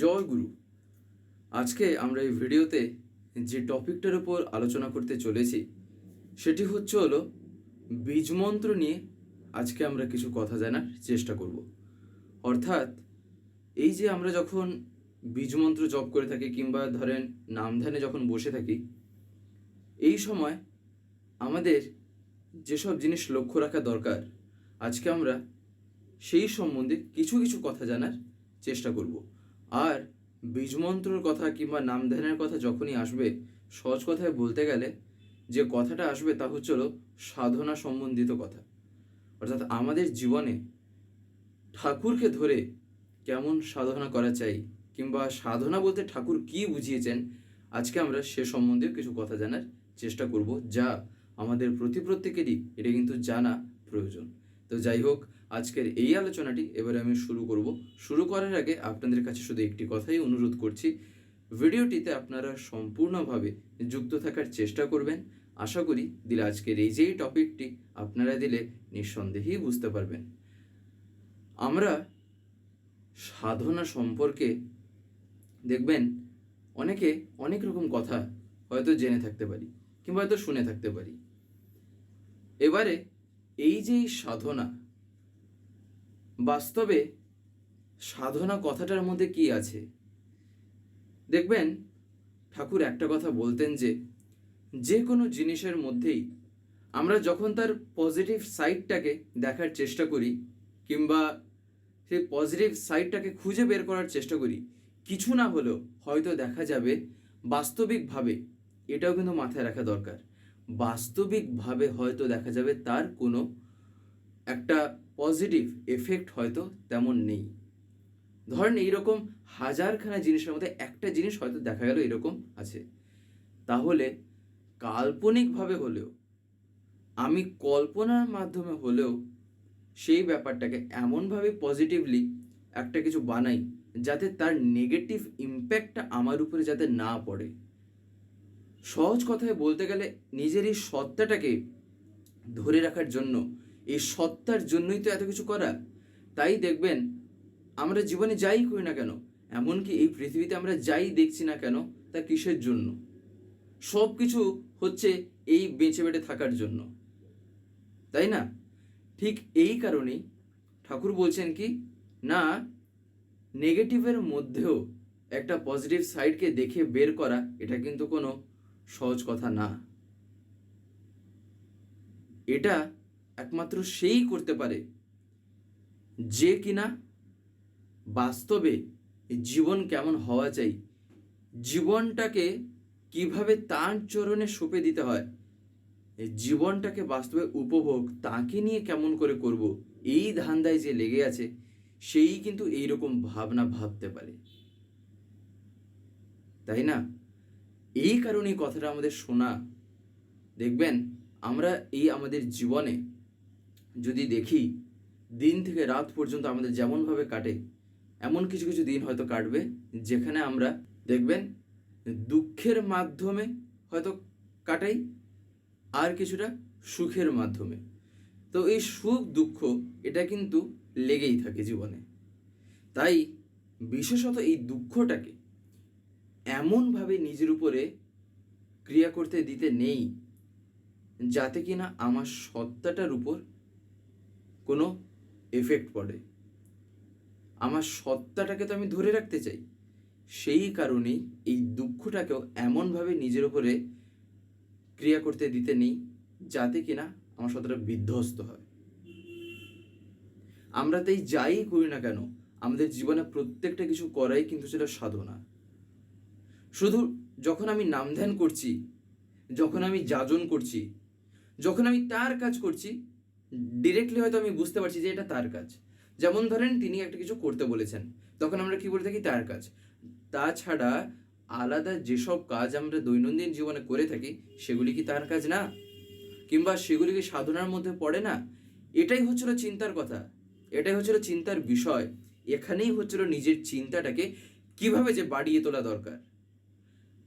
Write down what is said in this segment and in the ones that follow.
জয় গুরু। আজকে আমরা এই ভিডিওতে যে টপিকটার উপর আলোচনা করতে চলেছি, সেটি হচ্ছে হলো বীজমন্ত্র নিয়ে আজকে আমরা কিছু কথা জানার চেষ্টা করব। অর্থাৎ এই যে আমরা যখন বীজমন্ত্র জপ করে থাকি কিংবা ধরেন নাম ধ্যানে যখন বসে থাকি, এই সময় আমাদের যেসব জিনিস লক্ষ্য রাখা দরকার, আজকে আমরা সেই সম্বন্ধে কিছু কিছু কথা জানার চেষ্টা করব। আর বীজমন্ত্রর কথা কিংবা নাম ধ্যানের কথা যখনই আসবে, সহজ কথায় বলতে গেলে যে কথাটা আসবে তা হচ্ছে হলো সাধনা সম্বন্ধিত কথা। অর্থাৎ আমাদের জীবনে ঠাকুরকে ধরে কেমন সাধনা করা চাই কিংবা সাধনা বলতে ঠাকুর কি বুঝিয়েছেন, আজকে আমরা সে সম্বন্ধেও কিছু কথা জানার চেষ্টা করব যা আমাদের প্রতি প্রত্যেকেরই, এটা কিন্তু জানা প্রয়োজন। তো যাই হোক আজকের এই আলোচনাটি এবারে আমি শুরু করব। শুরু করার আগে আপনাদের কাছে শুধু একটি কথাই অনুরোধ করছি, ভিডিওটিতে আপনারা সম্পূর্ণভাবে যুক্ত থাকার চেষ্টা করবেন। আশা করি দিলে আজকের এই যেই টপিকটি আপনারা দিলে নিঃসন্দেহেই বুঝতে পারবেন। আমরা সাধনা সম্পর্কে দেখবেন অনেকে অনেক রকম কথা হয়তো জেনে থাকতে পারি কিংবা হয়তো শুনে থাকতে পারি। এবারে এই যে সাধনা বাস্তবে সাধনা কথাটার মধ্যে কি আছে? দেখবেন, ঠাকুর একটা কথা বলতেন যে যে কোনো জিনিসের মধ্যেই আমরা যখন তার পজিটিভ সাইডটাকে দেখার চেষ্টা করি, কিংবা সেই পজিটিভ সাইডটাকে খুঁজে বের করার চেষ্টা করি, কিছু না হলেও হয়তো দেখা যাবে বাস্তবিকভাবে এটাও কিন্তু মাথায় রাখা দরকার। বাস্তবিকভাবে হয়তো দেখা যাবে তার কোনো একটা পজিটিভ এফেক্ট হয়তো তেমন নেই। ধরেন এইরকম হাজারখানা জিনিসের মধ্যে একটা জিনিস হয়তো দেখা গেল এরকম আছে। তাহলে কাল্পনিকভাবে হলেও, আমি কল্পনার মাধ্যমে হলেও সেই ব্যাপারটাকে এমনভাবে পজিটিভলি একটা কিছু বানাই যাতে তার নেগেটিভ ইম্প্যাক্টটা আমার উপরে যাতে না পড়ে। সহজ কথায় বলতে গেলে নিজের এই সত্তাটাকে ধরে রাখার জন্য এই সত্তার জন্যই তো এত কিছু করা। তাই দেখবেন, আমরা জীবনে যাই করি না কেন, এমনকি এই পৃথিবীতে আমরা যাই দেখছি না কেন, তা কিসের জন্য? সব কিছু হচ্ছে এই বেঁচে বেঁচে থাকার জন্য। তাই না? ঠিক এই কারণেই ঠাকুর বলছেন কি, না, নেগেটিভের মধ্যেও একটা পজিটিভ সাইডকে দেখে বের করা, এটা কিন্তু কোনো সহজ কথা না। এটা একমাত্র সেই করতে পারে যে কিনা বাস্তবে জীবন কেমন হওয়া চাই। জীবনটাকে কীভাবে তার চরণে সঁপে দিতে হয় এই জীবনটাকে বাস্তবে উপভোগ তাকে নিয়ে কেমন করে করব, এই ধান্দায় যে লেগে আছে, সেই কিন্তু এইরকম ভাবনা ভাবতে পারে। তাই না? এই কারণেই কথাটা আমাদের শোনা। দেখবেন, আমরা এই আমাদের জীবনে যদি দেখি দিন থেকে রাত পর্যন্ত আমাদের যেমনভাবে কাটে, এমন কিছু কিছু দিন হয়তো কাটবে যেখানে আমরা দেখবেন দুঃখের মাধ্যমে হয়তো কাটাই আর কিছুটা সুখের মাধ্যমে। তো এই সুখ, দুঃখ, এটা কিন্তু লেগেই থাকে জীবনে। তাই বিশেষত এই দুঃখটাকে এমনভাবে নিজের উপরে ক্রিয়া করতে দিতে নেই যাতে কিনা আমার সত্তাটার উপর কোনো এফেক্ট পড়ে। আমার সত্তাটাকে তো আমি ধরে রাখতে চাই। সেই কারণেই এই দুঃখটাকেও এমনভাবে নিজের উপরে ক্রিয়া করতে দিতে নেই, যাতে কিনা আমার সত্তাটা বিধ্বস্ত হয়। আমরা তাই যাই করি না কেন, আমাদের জীবনে প্রত্যেকটা কিছু করাই কিন্তু সেটা সাধনা। শুধু যখন আমি নাম ধ্যান করছি, যখন আমি যাজন করছি, যখন আমি তার কাজ করছি ডিরেক্টলি হয়তো আমি বুঝতে পারছি যে এটা তার কাজ। যেমন ধরেন তিনি একটা কিছু করতে বলেছেন, তখন আমরা কি বলে থাকি? তার কাজ। তাছাড়া আলাদা যেসব কাজ আমরা দৈনন্দিন জীবনে করে থাকি, সেগুলি কি তার কাজ না? কিংবা সেগুলি কি সাধনার মধ্যে পড়ে না? এটাই হচ্ছিল চিন্তার কথা। এটাই হচ্ছিল চিন্তার বিষয়। এখানেই হচ্ছিল নিজের চিন্তাটাকে কীভাবে যে বাড়িয়ে তোলা দরকার।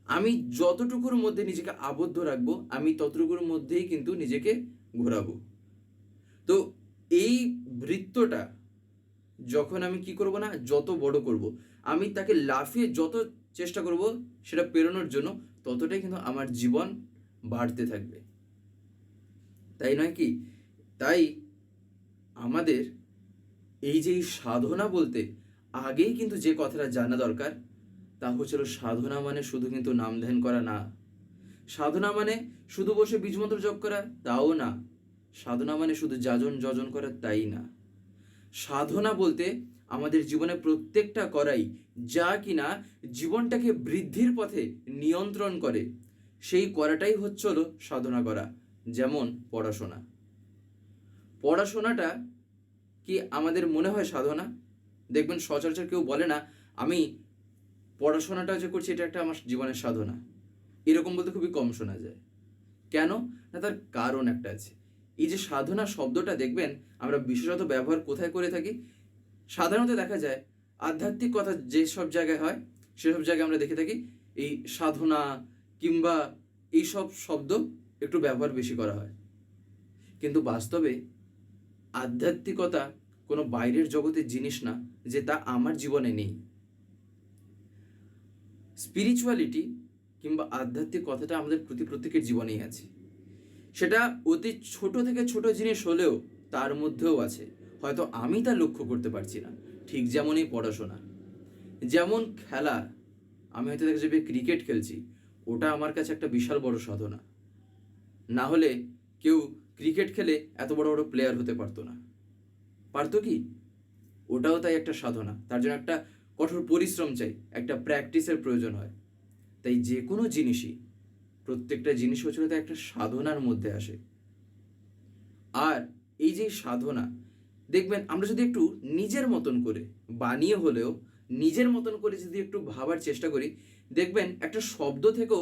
আমি যতটুকুর মধ্যে নিজেকে আবদ্ধ রাখব, আমি ততটুকুর মধ্যেই কিন্তু নিজেকে ঘোরাবো। তো এই বৃত্তটা যখন আমি কি করব না, যত বড় করব, আমি তাকে লাফিয়ে যত চেষ্টা করব সেটা পেরোনোর জন্য, ততটাই কিন্তু আমার জীবন বাড়তে থাকবে। তাই নয় কি? তাই আমাদের এই যে সাধনা বলতে, আগেই কিন্তু যে কথাটা জানা দরকার, তা হচ্ছিল সাধনা মানে শুধু কিন্তু নাম ধ্যান করা না। সাধনা মানে শুধু বসে বীজমন্ত্র জপ করা, তাও না। সাধনা মানে শুধু যাজন যজন করা তাই না। সাধনা বলতে আমাদের জীবনে প্রত্যেকটা করাই যা কিনা জীবনটাকে বৃদ্ধির পথে নিয়ন্ত্রণ করে। সেই করাটাই হচ্ছিল সাধনা করা, যেমন পড়াশোনা। পড়াশোনাটা কি আমাদের মনে হয় সাধনা? দেখবেন সচরাচর কেউ বলে না, আমি পড়াশোনাটা যে করছি এটা একটা আমার জীবনের সাধনা। এরকম বলতে খুবই কম শোনা যায়। কেন? না তার কারণ একটা আছে। এই যে সাধনা শব্দটা দেখবেন, আমরা বিশেষত ব্যবহার কোথায় করে থাকি? সাধারণত দেখা যায়, আধ্যাত্মিক কথা যেসব জায়গায় হয় সেসব জায়গায় আমরা দেখে থাকি, এই সাধনা কিংবা এইসব শব্দ একটু ব্যবহার বেশি করা হয়। কিন্তু বাস্তবে আধ্যাত্মিকতা কোনো বাইরের জগতের জিনিস না, যে তা আমার জীবনে নেই। স্পিরিচুয়ালিটি কিংবা আধ্যাত্মিক কথাটা আমাদের প্রতি প্রত্যেকের জীবনেই আছে। সেটা অতি ছোট থেকে ছোট জিনিস হলেও তার মধ্যেও আছে। হয়তো আমি তা লক্ষ্য করতে পারছি না। ঠিক যেমনই পড়াশোনা। যেমন খেলা, আমি হয়তো দেখা যাবে ক্রিকেট খেলছি। ওটা আমার কাছে একটা বিশাল বড় সাধনা। না হলে কেউ ক্রিকেট খেলে এত বড় বড় প্লেয়ার হতে পারতো না। পারতো কি? ওটাও তাই একটা সাধনা। তার জন্য একটা কঠোর পরিশ্রম চাই। একটা প্র্যাকটিসের প্রয়োজন হয়। তাই যে কোনো জিনিসই প্রত্যেকটা জিনিস হচ্ছে একটা সাধনার মধ্যে আসে। আর এই যে সাধনা, দেখবেন আমরা যদি একটু নিজের মতন করে বানিয়ে হলেও নিজের মতন করে যদি একটু ভাবার চেষ্টা করি, দেখবেন একটা শব্দ থেকেও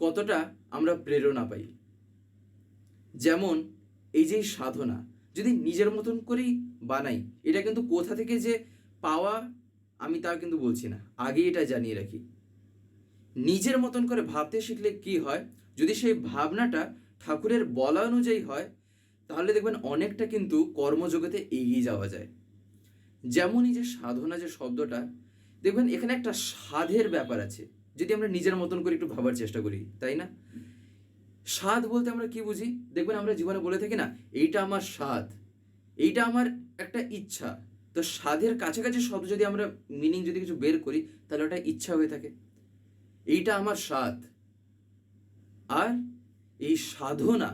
কতটা আমরা প্রেরণা পাই। যেমন এই যে সাধনা, যদি নিজের মতন করেই বানাই, এটা কিন্তু কোথা থেকে যে পাওয়া আমি তা কিন্তু বলছি না আগে এটা জানিয়ে রাখি। নিজের মতন করে ভাবতে শিখলে কি হয়? যদি সেই ভাবনাটা ঠাকুরের বলা অনুযায়ী হয়, তাহলে দেখবেন অনেকটা কিন্তু কর্মজগতে এগিয়ে যাওয়া যায়। যেমনই যে সাধনা যে শব্দটা, দেখবেন এখানে একটা সাধের ব্যাপার আছে। যদি আমরা নিজের মতন করে একটু ভাবার চেষ্টা করি, তাই না? স্বাদ বলতে আমরা কি বুঝি? দেখবেন আমরা জীবনে বলে থাকি না, এইটা আমার স্বাদ এইটা আমার একটা ইচ্ছা। তো স্বাদের কাছাকাছি শব্দ যদি আমরা মিনিং যদি কিছু বের করি, তাহলে ওটা ইচ্ছা হয়ে থাকে। এইটা আমার স্বাদ। আর এই সাধনা,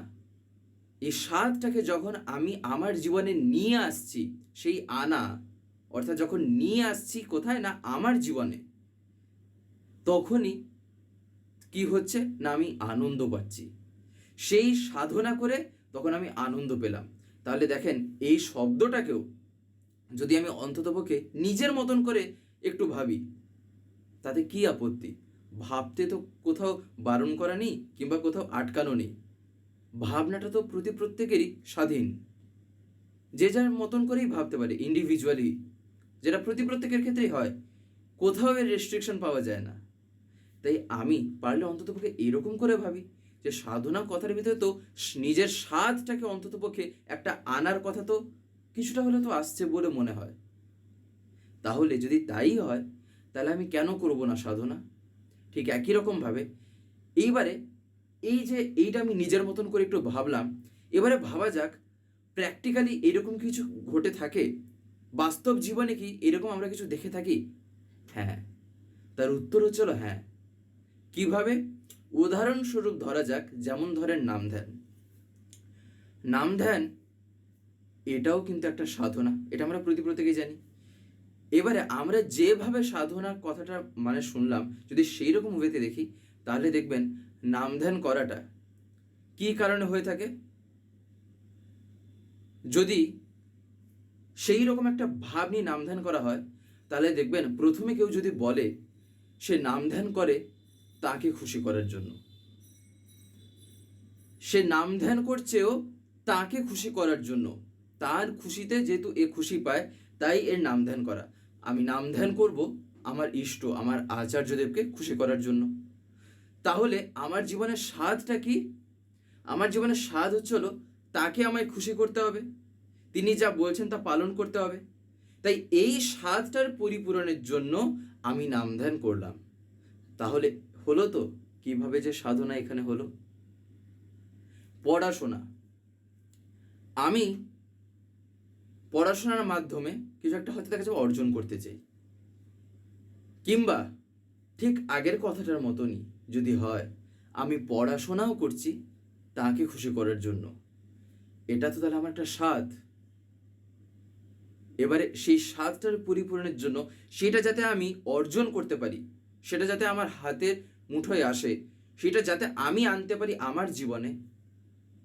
এই স্বাদটাকে যখন আমি আমার জীবনে নিয়ে আসছি, সেই আনা, অর্থাৎ যখন নিয়ে আসছি কোথায় না আমার জীবনে, তখনই কি হচ্ছে না আমি আনন্দ পাচ্ছি। সেই সাধনা করে তখন আমি আনন্দ পেলাম। তাহলে দেখেন, এই শব্দটাকেও যদি আমি অন্ততপক্ষে নিজের মতন করে একটু ভাবি, তাতে কি আপত্তি? ভাবতে তো কোথাও বারণ করা নেই কিংবা কোথাও আটকানো নেই। ভাবনাটা তো প্রতি প্রত্যেকেরই স্বাধীন। যে যার মতন করেই ভাবতে পারে ইন্ডিভিজুয়ালি যেটা প্রতি প্রত্যেকের ক্ষেত্রেই হয়। কোথাও এর রেস্ট্রিকশন পাওয়া যায় না। তাই আমি পারলে অন্ততপক্ষে এরকম করে ভাবি যে সাধনা কথার ভিতরে তো নিজের স্বাদটাকে অন্ততপক্ষে একটা আনার কথা তো কিছুটা হলে তো আসছে বলে মনে হয়। তাহলে যদি তাই হয়, তাহলে আমি কেন করব না সাধনা? ঠিক একই রকমভাবে এইবারে এই যে এইটা আমি নিজের মতন করে একটু ভাবলাম, এবারে ভাবা যাক প্র্যাকটিক্যালি এরকম কিছু ঘটে থাকে? বাস্তব জীবনে কি এরকম আমরা কিছু দেখে থাকি? হ্যাঁ। তার উত্তর হচ্ছিল হ্যাঁ। কীভাবে? উদাহরণস্বরূপ ধরা যাক, যেমন ধরেন নাম ধ্যান। নাম ধ্যান, এটাও কিন্তু একটা সাধনা। এটা আমরা প্রতি প্রত্যেকেই জানি। এবারে আমরা যেভাবে সাধনার কথাটা মানে শুনলাম, যদি সেই রকম ওয়েতে দেখি, তাহলে দেখবেন নাম ধ্যান করাটা কি কারণে হয়ে থাকে? যদি সেই রকম একটা ভাব নিয়ে নাম ধ্যান করা হয়, তাহলে দেখবেন প্রথমে কেউ যদি বলে সে নাম ধ্যান করে তাকে খুশি করার জন্য। সে নাম ধ্যান করছেও তাকে খুশি করার জন্য। তার খুশিতে যেহেতু এ খুশি পায়, তাই এর নাম ধ্যান করা। আমি নাম ধ্যান করব আমার ইষ্ট আমার আচার্যদেবকে খুশি করার জন্য। তাহলে আমার জীবনের স্বাদটা কি? আমার জীবনের স্বাদ হচ্ছে হলো তাকে আমায় খুশি করতে হবে। তিনি যা বলছেন তা পালন করতে হবে। তাই এই স্বাদটার পরিপূরণের জন্য আমি নাম ধ্যান করলাম। তাহলে হলো তো? কীভাবে যে সাধনা এখানে হলো? পড়াশোনা। আমি পড়াশোনার মাধ্যমে কিছু একটা হয়তো দেখা যাবে অর্জন করতে চাই। কিংবা ঠিক আগের কথাটার মতনই যদি হয়, আমি পড়াশোনাও করছি তাকে খুশি করার জন্য। এটা তো তাহলে আমার একটা স্বাদ। এবারে সেই স্বাদটার পরিপূরণের জন্য সেটা যাতে আমি অর্জন করতে পারি, সেটা যাতে আমার হাতের মুঠোয় আসে, সেটা যাতে আমি আনতে পারি আমার জীবনে,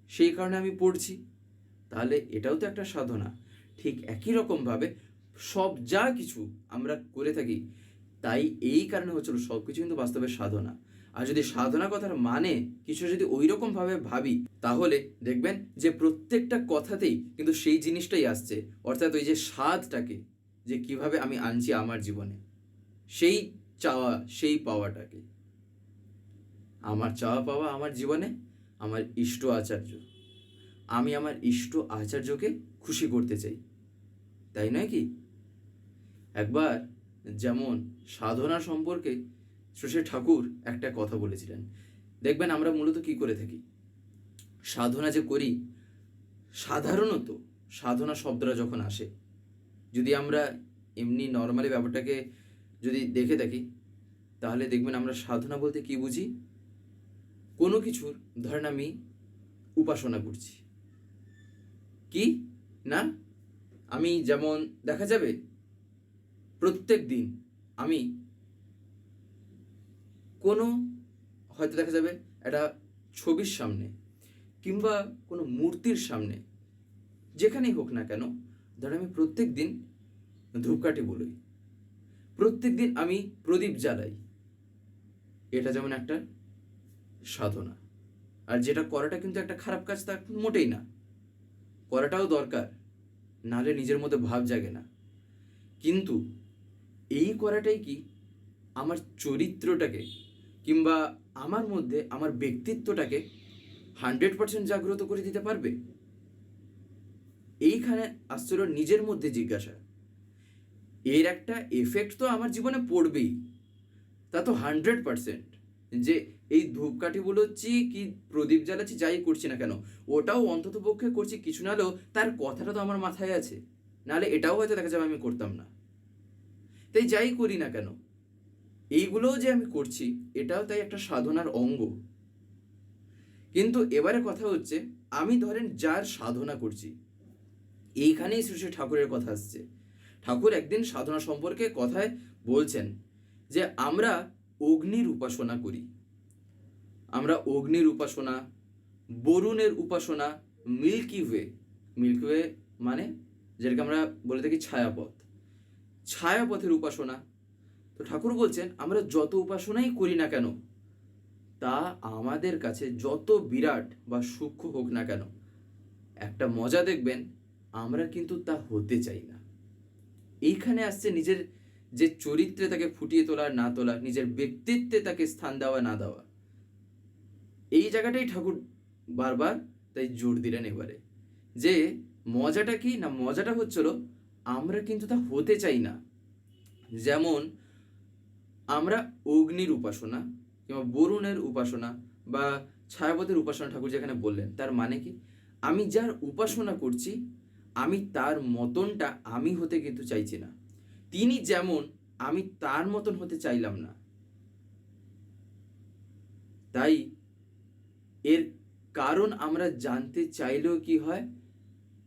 সেই কারণে আমি পড়ছি। তাহলে এটাও তো একটা সাধনা। ঠিক একই রকমভাবে সব যা কিছু আমরা করে থাকি, তাই এই কারণে হচ্ছিল সব কিছু কিন্তু বাস্তবে সাধনা। আর যদি সাধনা কথার মানে কিছু যদি ওই রকমভাবে ভাবি, তাহলে দেখবেন যে প্রত্যেকটা কথাতেই কিন্তু সেই জিনিসটাই আসছে। অর্থাৎ ওই যে স্বাদটাকে, যে কীভাবে আমি আনছি আমার জীবনে, সেই চাওয়া, সেই পাওয়াটাকে। আমার চাওয়া পাওয়া আমার জীবনে, আমার ইষ্ট আচার্য। আমি আমার ইষ্ট আচার্যকে খুশি করতে চাই। তাই নয় কি? একবার যেমন সাধনা সম্পর্কে শ্রী ঠাকুর একটা কথা বলেছিলেন। দেখবেন আমরা মূলত কি করে থাকি? সাধনা যে করি, সাধারণত সাধনা শব্দটা যখন আসে, যদি আমরা এমনি নর্মালি ব্যাপারটাকে যদি দেখে থাকি, তাহলে দেখবেন আমরা সাধনা বলতে কি বুঝি? কোনো কিছুর, ধরেন আমি উপাসনা করছি। কি? না? আমি যেমন দেখা যাবে, প্রত্যেক দিন আমি কোনো, হয়তো দেখা যাবে একটা ছবির সামনে কিংবা কোনো মূর্তির সামনে, যেখানেই হোক না কেন, ধর আমি প্রত্যেক দিন ধূপকাঠি বলই প্রত্যেক দিন আমি প্রদীপ জ্বালাই। এটা যেমন একটা সাধনা। আর যেটা করাটা কিন্তু একটা খারাপ কাজ তা মোটেই না। করাটাও দরকার। নাহলে নিজের মধ্যে ভাব জাগে না। কিন্তু এই করাটাই কি? আমার চরিত্রটাকে কিংবা আমার মধ্যে আমার ব্যক্তিত্বটাকে হান্ড্রেড পার্সেন্ট জাগ্রত করে দিতে পারবে? এইখানে আসছিল নিজের মধ্যে জিজ্ঞাসা। এর একটা এফেক্ট তো আমার জীবনে পড়বেই। তা তো হান্ড্রেড পার্সেন্ট যে এই ধূপকাঠি বলোচ্ছি কি প্রদীপ জ্বালাচ্ছি, যাই করছি না কেন, ওটাও অন্তত পক্ষে করছি, কিছু না হলেও তার কথাটা তো আমার মাথায় আছে, নাহলে এটাও হয়তো দেখা যাবে আমি করতাম না। তাই যাই করি না কেন, এইগুলোও যে আমি করছি, এটাও তাই একটা সাধনার অঙ্গ। কিন্তু এবারে কথা হচ্ছে, আমি ধরেন যার সাধনা করছি, এইখানেই শ্রী শ্রী ঠাকুরের কথা আসছে। ঠাকুর একদিন সাধনা সম্পর্কে কথায় বলছেন যে, আমরা অগ্নির উপাসনা করি। আমরা অগ্নির উপাসনা, বরুণের উপাসনা, মিল্কি ওয়ে। মিল্কি ওয়ে মানে যেটাকে আমরা বলে থাকি ছায়াপথ। ছায়াপথের উপাসনা। তো ঠাকুর বলছেন, আমরা যত উপাসনাই করি না কেন, তা আমাদের কাছে যত বিরাট বা সূক্ষ্ম হোক না কেন, একটা মজা দেখবেন, আমরা কিন্তু তা হতে চাই না। এইখানে আসছে নিজের যে চরিত্রে তাকে ফুটিয়ে তোলা না তোলা নিজের ব্যক্তিত্বে তাকে স্থান দেওয়া, না দেওয়া। এই জায়গাটাই ঠাকুর বারবার তাই জোর দিলেন এবারে। যে মজাটা কি না মজাটা হচ্ছিল, আমরা কিন্তু তা হতে চাই না। যেমন আমরা অগ্নির উপাসনা কিংবা বরুণের উপাসনা বা ছায়াপথের উপাসনা ঠাকুর যেখানে বললেন, তার মানে কি? আমি যার উপাসনা করছি, আমি তার মতনটা আমি হতে কিন্তু চাইছি না। তিনি যেমন আমি তার মতন হতে চাইলাম না, তাই এর কারণ আমরা জানতে চাইলেও কি হয়?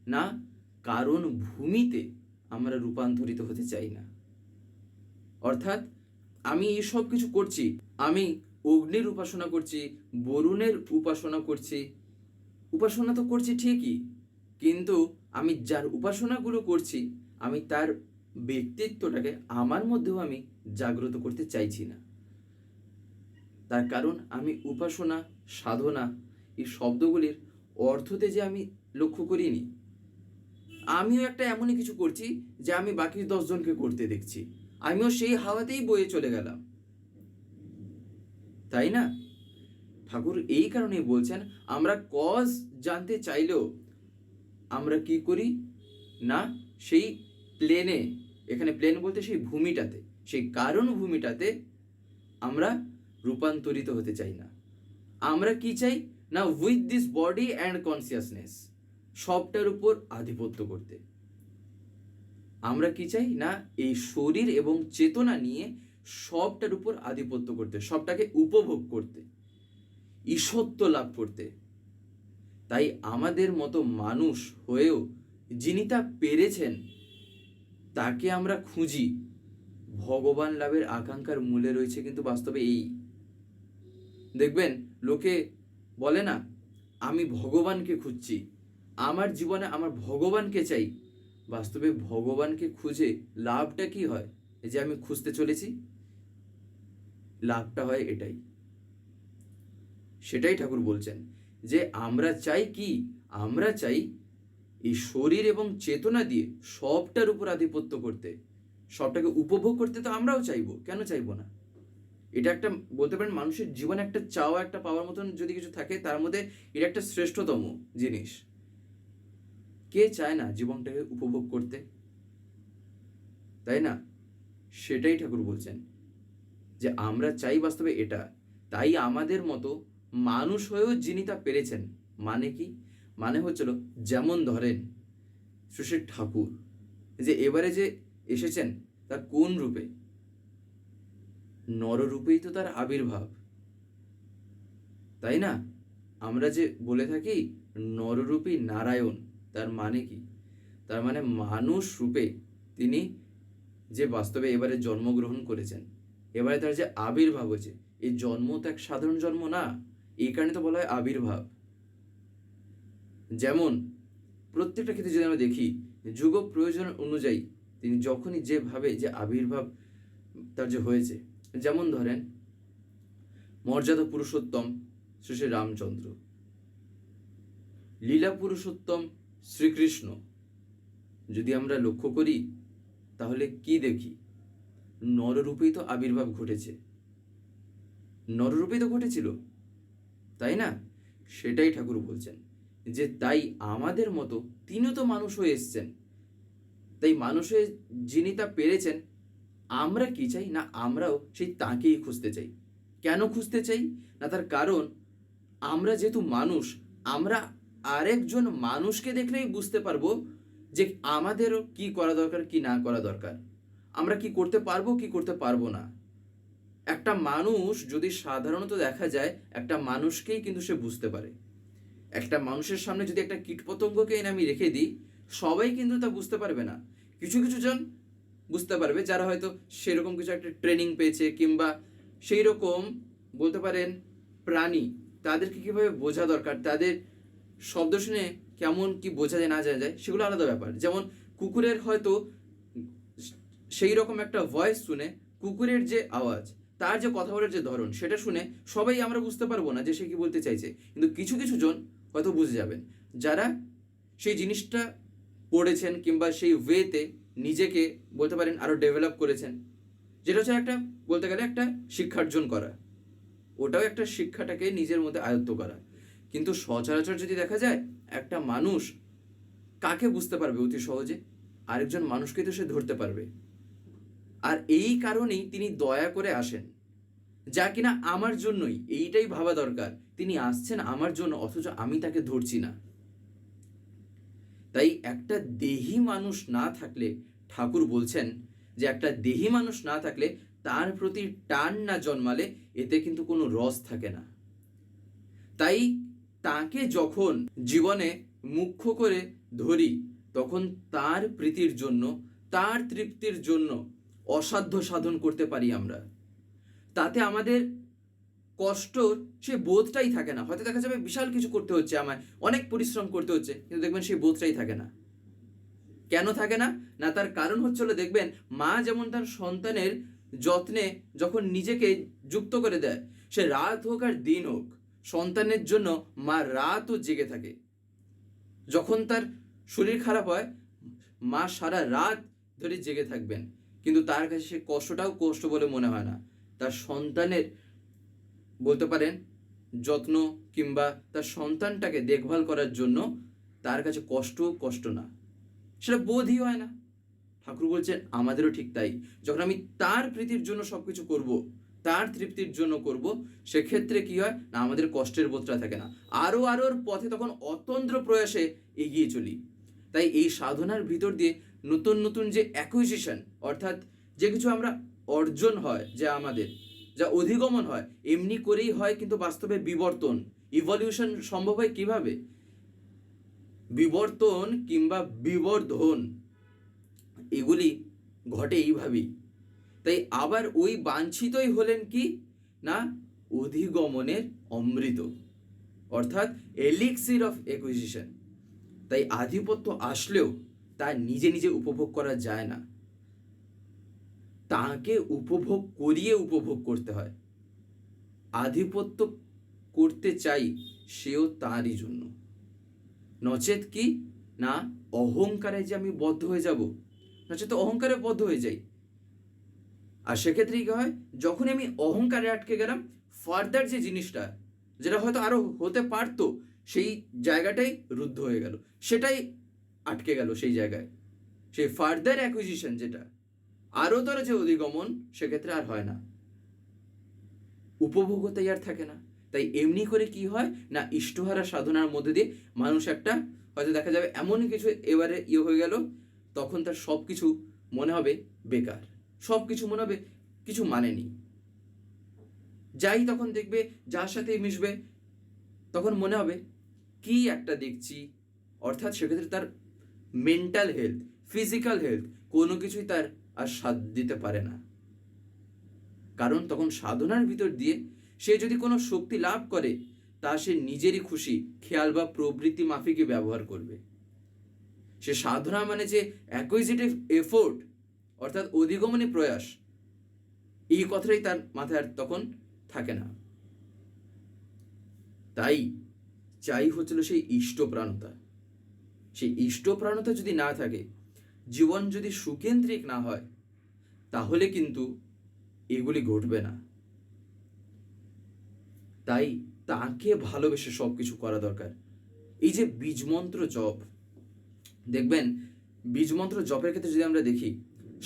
না, কারণ ভূমিতে আমরা রূপান্তরিত হতে চাই না। অর্থাৎ, আমি এই সব কিছু করছি। আমি অগ্নির উপাসনা করছি, বরুণের উপাসনা করছি। উপাসনা তো করছি ঠিকই, কিন্তু আমি যার উপাসনাগুলো করছি, আমি তার ব্যক্তিত্বটাকে আমার মধ্যেও আমি জাগ্রত করতে চাইছি না। তার কারণ আমি উপাসনা সাধনা এই শব্দগুলির অর্থতে যে আমি লক্ষ্য করিনি, আমিও একটা এমনই কিছু করছি যে আমি বাকি দশজনকে করতে দেখছি। আমিও সেই হাওয়াতেই বয়ে চলে গেলাম। তাই না? ঠাকুর এই কারণেই বলছেন, আমরা কজ জানতে চাইলেও আমরা কি করি? না, সেই প্লেনে, এখানে প্লেন বলতে সেই ভূমিটাতে, সেই কারণ ভূমিটাতে আমরা রূপান্তরিত হতে চাই না। আমরা কি চাই? না with this body and consciousness সবটার উপর আধিপত্য করতে। আমরা কি চাই? না, এই শরীর এবং চেতনা নিয়ে সবটার উপর আধিপত্য করতে, সবটাকে উপভোগ করতে, ঈশ্বত্ব লাভ করতে। তাই আমাদের মতো মানুষ হয়েও যিনি তা পেরেছেন, তাকে আমরা খুঁজি। ভগবান লাভের আকাঙ্ক্ষার মূলে রয়েছে কিন্তু বাস্তবে এই। দেখবেন লোকে বলে না, আমি ভগবানকে খুঁজছি। আমার জীবনে আমার ভগবানকে চাই। বাস্তবে ভগবানকে খুঁজে লাভটা কি হয়? যে আমি খুঁজতে চলেছি, লাভটা হয় এটাই। সেটাই ঠাকুর বলছেন যে, আমরা চাই কি? আমরা চাই এই শরীর এবং চেতনা দিয়ে সবটার উপর আধিপত্য করতে। সবটাকে উপভোগ করতে তো আমরাও চাইব। কেন চাইব না? এটা একটা, বলতে পারেন মানুষের জীবনে একটা চাওয়া, একটা পাওয়ার মতন যদি কিছু থাকে, তার মধ্যে এটা একটা শ্রেষ্ঠতম জিনিস। কে চায় না জীবনটাকে উপভোগ করতে? তাই না? সেটাই ঠাকুর বলছেন যে আমরা চাই বাস্তবে এটা। তাই আমাদের মতো মানুষ হয়েও যিনি তা পেরেছেন মানে কি? মানে হচ্ছিল যেমন ধরেন সুশীর ঠাকুর, যে এবারে যে এসেছেন তার কোন রূপে? নররূপেই তো তার আবির্ভাব। তাই না? আমরা যে বলে থাকি নররূপী নারায়ণ, তার মানে কি? তার মানে মানুষ রূপে তিনি যে বাস্তবে এবারে জন্মগ্রহণ করেছেন, এবারে তার যে আবির্ভাব হয়েছে এই জন্ম তো এক সাধারণ জন্ম না, এই কারণে তো বলা হয় আবির্ভাব। যেমন, প্রত্যেকটা ক্ষেত্রে যদি আমরা দেখি যুগ প্রয়োজন অনুযায়ী তিনি যখনই যেভাবে যে আবির্ভাব তার যে হয়েছে যেমন ধরেন, মর্যাদা পুরুষোত্তম শ্রী শ্রী রামচন্দ্র, লীলা পুরুষোত্তম শ্রীকৃষ্ণ যদি আমরা লক্ষ্য করি, তাহলে কি দেখি? নররূপেই তো আবির্ভাব ঘটেছে। নররূপেই তো ঘটেছিল, তাই না? সেটাই ঠাকুর বলছেন যে তাই আমাদের মতো তিনিও তো মানুষ হয়ে এসছেন। তাই মানুষ হয়ে যিনি তা পেরেছেন আমরা কি চাই? না, আমরাও সেই তাকেই খুঁজতে চাই। কেন খুঁজতে চাই? না, তার কারণ আমরা যেহেতু মানুষ, আমরা আরেকজন মানুষকে দেখলেই বুঝতে পারব যে আমাদেরও কি করা দরকার, কি না করা দরকার। আমরা কি করতে পারব, কি করতে পারব না? একটা মানুষ যদি সাধারণত দেখা যায়, একটা মানুষকেই কিন্তু সে বুঝতে পারে। একটা মানুষের সামনে যদি একটা কীটপতঙ্গকে এনে আমি রেখে দিই, সবাই কিন্তু তা বুঝতে পারবে না। কিছু কিছু জন বুঝতে পারবে। যারা হয়তো সেরকম কিছু একটা ট্রেনিং পেয়েছে কিংবা সেই রকম বলতে পারেন প্রাণী, তাদেরকে কীভাবে বোঝা দরকার? তাদের শব্দ শুনে কেমন কি বোঝা যায়, না জানা যায়, সেগুলো আলাদা ব্যাপার। যেমন কুকুরের হয়তো সেই রকম একটা ভয়েস শুনে কুকুরের যে আওয়াজ, তার যে কথা বলার যে ধরন, সেটা শুনে সবাই আমরা বুঝতে পারব না যে সে কি বলতে চাইছে। কিন্তু কিছু কিছু জন হয়তো বুঝে যাবেন। যারা সেই জিনিসটা পড়েছেন কিংবা সেই ওয়েতে নিজেকে বলতে পারেন আরও ডেভেলপ করেছেন, যেটা হচ্ছে একটা বলতে গেলে একটা শিক্ষার্জন করা। ওটাও একটা শিক্ষাটাকে নিজের মধ্যে আয়ত্ত করা। কিন্তু সচরাচর যদি দেখা যায়, একটা মানুষ কাকে বুঝতে পারবে অতি সহজে? আরেকজন মানুষকে তো সে ধরতে পারবে। আর এই কারণেই তিনি দয়া করে আসেন। যা কিনা আমার জন্যই, এইটাই ভাবা দরকার। তিনি আসছেন আমার জন্য, অথচ আমি তাকে ধরছি না। তাই একটা দেহি মানুষ না থাকলে, ঠাকুর বলছেন যে একটা দেহি মানুষ না থাকলে তার প্রতি টান না জন্মালে এতে কিন্তু কোনো রস থাকে না। তাই তাকে যখন জীবনে মুখ্য করে ধরি, তখন তার প্রীতির জন্য, তার তৃপ্তির জন্য অসাধ্য সাধন করতে পারি আমরা। তাতে আমাদের কষ্টর সে বোধটাই থাকে না। হয়তো দেখা যাবে বিশাল কিছু করতে হচ্ছে আমায়, অনেক পরিশ্রম করতে হচ্ছে, কিন্তু দেখবেন সেই বোধটাই থাকে না। কেন থাকে না? না, তার কারণ হচ্ছে দেখবেন, মা যেমন তার সন্তানের যত্নে যখন নিজেকে যুক্ত করে দেয়, সে রাত হোক আর দিন হোক, সন্তানের জন্য মা রাতও জেগে থাকে। যখন তার শরীর খারাপ হয়, মা সারা রাত ধরে জেগে থাকবেন, কিন্তু তার কাছে সে কষ্টটাও কষ্ট বলে মনে হয় না। তার সন্তানের বলতে পারেন, যত্ন কিংবা তার সন্তানটাকে দেখভাল করার জন্য তার কাছে কষ্ট কষ্ট না। সেটা বোধই হয় না। ঠাকুর বলছেন, আমাদেরও ঠিক তাই। যখন আমি তার প্রীতির জন্য সব কিছু করব, তার তৃপ্তির জন্য করব, সেক্ষেত্রে কি হয়? না, আমাদের কষ্টের বোধটা থাকে না। আরও আরোর পথে তখন অতন্ত্র প্রয়াসে এগিয়ে চলি। তাই এই সাধনার ভিতর দিয়ে নতুন নতুন যে অ্যাকুইজিশন অর্থাৎ যে কিছু আমরা অর্জন হয়, যে আমাদের যা অধিগমন হয়, এমনি করেই হয় কিন্তু বাস্তবে বিবর্তন। ইভলিউশন সম্ভব হয় কীভাবে? বিবর্তন কিংবা বিবর্ধন, এগুলি ঘটে এইভাবেই। তাই আবার ওই বাঞ্ছিতই হলেন কি? না, অধিগমনের অমৃত, অর্থাৎ এলিক্সির অফ একুইজিশন তাই আধিপত্য আসলেও তা নিজে নিজে উপভোগ করা যায় না। তাকে উপভোগ করিয়ে উপভোগ করতে হয়। আধিপত্য করতে চাই সেও তারই জন্য। নচেত কি? না, অহংকারে যে আমি বদ্ধ হয়ে যাব। নচেত অহংকারে বদ্ধ হয়ে যাই। আর সেক্ষেত্রে কী হয়? যখন আমি অহংকারে আটকে গেলাম ফার্দার যে জিনিসটা, যেটা হয়তো আরও হতে পারতো, সেই জায়গাটাই রুদ্ধ হয়ে গেল। সেটাই আটকে গেল সেই জায়গায়। সেই ফার্দার অ্যাকুইজিশন যেটা আরও তর যে অধিগমন, সেক্ষেত্রে আর হয় না। উপভোগতাই আর থাকে না। তাই এমনি করে কি হয় না, ইষ্টহারা সাধনার মধ্যে দিয়ে মানুষ একটা, হয়তো দেখা যাবে এমন কিছু এবারে ইয়ে হয়ে গেল, তখন তার সব কিছু মনে হবে বেকার। সব কিছু মনে হবে কিছু মানে যাই তখন দেখবে, যার সাথে মিশবে, তখন মনে হবে কি একটা দেখছি। অর্থাৎ সেক্ষেত্রে তার মেন্টাল হেলথ ফিজিক্যাল হেলথ কোনো কিছুই তার আর স্বাদ দিতে পারে না। কারণ তখন সাধনার ভিতর দিয়ে সে যদি কোনো শক্তি লাভ করে, তা সে নিজেরই খুশি, খেয়াল বা প্রবৃত্তি মাফিকই ব্যবহার করবে। সে সাধনা মানে যে অ্যাকুইজিটিভ এফোর্ট অর্থাৎ অধিগমনী প্রয়াস, এই কথাটাই তার মাথায় আর তখন থাকে না। তাই চাই হচ্ছিল সেই ইষ্টপ্রাণতা। সেই ইষ্টপ্রাণতা যদি না থাকে জীবন যদি সুকেন্দ্রিক না হয়, তাহলে কিন্তু এগুলি ঘটবে না। তাই তাকে ভালোবেসে সব কিছু করা দরকার। এই যে বীজমন্ত্র জপ, দেখবেন বীজমন্ত্র জপের ক্ষেত্রে যদি আমরা দেখি,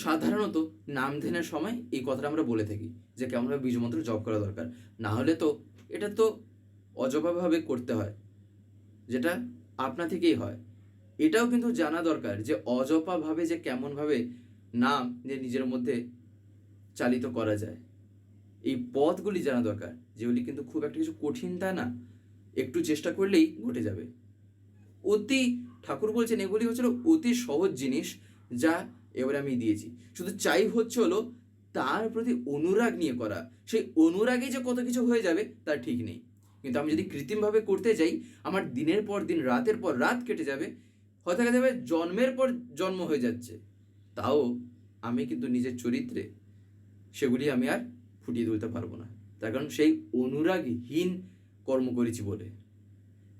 সাধারণত নাম ধ্যানের সময় এই কথাটা আমরা বলে থাকি যে কেমনভাবে বীজমন্ত্র জপ করা দরকার। না হলে তো এটা তো অজপাভাবে করতে হয়, যেটা আপনা থেকেই হয়। এটাও কিন্তু জানা দরকার যে অজপাভাবে যে কেমনভাবে নাম যে নিজের মধ্যে চালিত করা যায়। এই পথগুলি জানা দরকার, যেগুলি কিন্তু খুব একটা কিছু কঠিন তা না, একটু চেষ্টা করলেই ঘটে যাবে। অতি, ঠাকুর বলছেন, এগুলি হচ্ছিল অতি সহজ জিনিস যা এবারে আমি দিয়েছি। শুধু চাই হচ্ছে হলো তার প্রতি অনুরাগ নিয়ে করা। সেই অনুরাগে যে কত কিছু হয়ে যাবে তার ঠিক নেই। কিন্তু আমি যদি কৃত্রিমভাবে করতে যাই, আমার দিনের পর দিন, রাতের পর রাত কেটে যাবে হয়তো দেখা যাবে, জন্মের পর জন্ম হয়ে যাচ্ছে। তাও আমি কিন্তু নিজের চরিত্রে সেগুলি আমি আর ফুটিয়ে তুলতে পারব না। তার কারণ সেই অনুরাগহীন কর্ম করেছি বলে।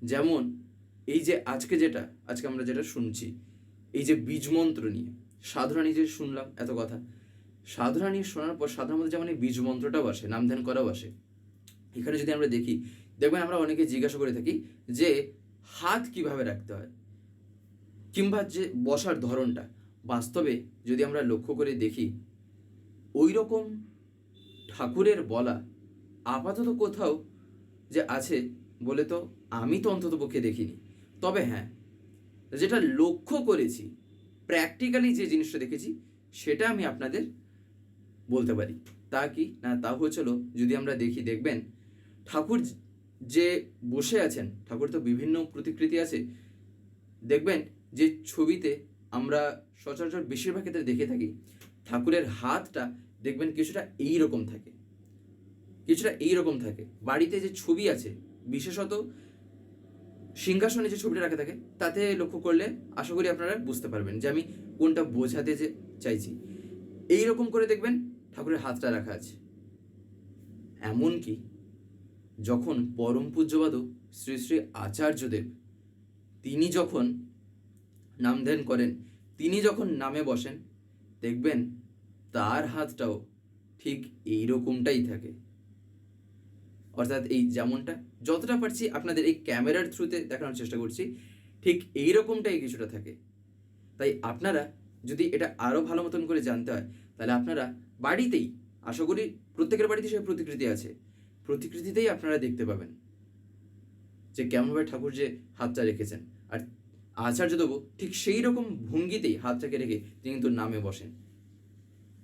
যেমন এই যে আজকে যেটা, আজকে আমরা যেটা শুনছি, এই যে বীজমন্ত্র নিয়ে, সাধনা নিয়ে যে শুনলাম, এত কথা। সাধনা নিয়ে শোনার পর সাধনার মধ্যে যেমন এই বীজমন্ত্রটাও আসে নাম ধ্যান করাও আসে। এখানে যদি আমরা দেখি, দেখবেন আমরা অনেকে জিজ্ঞাসা করে থাকি যে হাত কীভাবে রাখতে হয়? কিংবা যে বসার ধরনটা, বাস্তবে যদি আমরা লক্ষ্য করে দেখি ওই রকম ঠাকুরের বলা আপাতত কোথাও যে আছে বলে তো আমি তো অন্তত পক্ষে দেখিনি। তবে হ্যাঁ যেটা লক্ষ্য করেছি প্র্যাকটিক্যালি যে জিনিসটা দেখেছি, সেটা আমি আপনাদের বলতে পারি। তা কি না তা হচ্ছিল যদি আমরা দেখি, দেখবেন ঠাকুর যে বসে আছেন, ঠাকুর তো বিভিন্ন প্রতিকৃতি আছে, দেখবেন যে ছবিতে আমরা সচরাচর বেশিরভাগ ক্ষেত্রে দেখে থাকি, ঠাকুরের হাতটা দেখবেন কিছুটা এই রকম থাকে। কিছুটা এই রকম থাকে। বাড়িতে যে ছবি আছে, বিশেষত সিংহাসনে যে ছবিটা রাখা থাকে, তাতে লক্ষ্য করলে আশা করি আপনারা বুঝতে পারবেন যে আমি কোনটা বোঝাতে যে চাইছি। এই রকম করে দেখবেন ঠাকুরের হাতটা রাখা আছে। এমনকি যখন পরম পূজ্যবাদ শ্রী শ্রী আচার্যদেব, তিনি যখন নাম ধ্যান করেন। তিনি যখন নামে বসেন, দেখবেন তার হাতটাও ঠিক এই রকমটাই থাকে। অর্থাৎ এই যেমনটা, যতটা পারছি আপনাদের এই ক্যামেরার থ্রুতে দেখানোর চেষ্টা করছি, ঠিক এই রকমটাই কিছুটা থাকে। তাই আপনারা যদি এটা আরও ভালো মতন করে জানতে হয়, তাহলে আপনারা বাড়িতেই, আশা করি প্রত্যেকের বাড়িতে সে প্রতিকৃতি আছে, প্রতিকৃতিতেই আপনারা দেখতে পাবেন যে কেমনভাবে ঠাকুর যে হাতটা রেখেছেন। আর আচার্য দেব ঠিক সেই রকম ভঙ্গিতেই হাতটাকে রেখে তিনি কিন্তু নামে বসেন।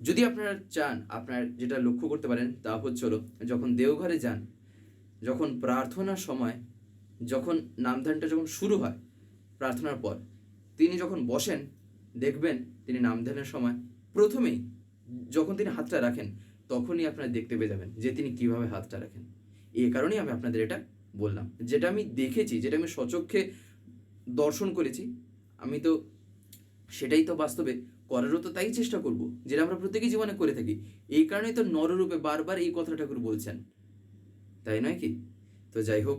যদি আপনারা চান, আপনার যেটা লক্ষ্য করতে পারেন তা হচ্ছে হলো, যখন দেওঘরে যান, যখন প্রার্থনার সময়, যখন নামধানটা যখন শুরু হয় প্রার্থনার পর, তিনি যখন বসেন, দেখবেন তিনি নামধানের সময় প্রথমেই যখন তিনি হাতটা রাখেন, তখনই আপনারা দেখতে পেয়ে যাবেন যে তিনি কীভাবে হাতটা রাখেন। এই কারণেই আমি আপনাদের এটা বললাম। যেটা আমি দেখেছি, যেটা আমি সচক্ষে দর্শন করেছি, আমি তো সেটাই তো বাস্তবে করারও তো তাই চেষ্টা করব, যেটা আমরা প্রত্যেকেই জীবনে করে থাকি। এই কারণেই তো নররূপে বারবার এই কথা ঠাকুর বলছেন। তাই নয় কি? তো যাই হোক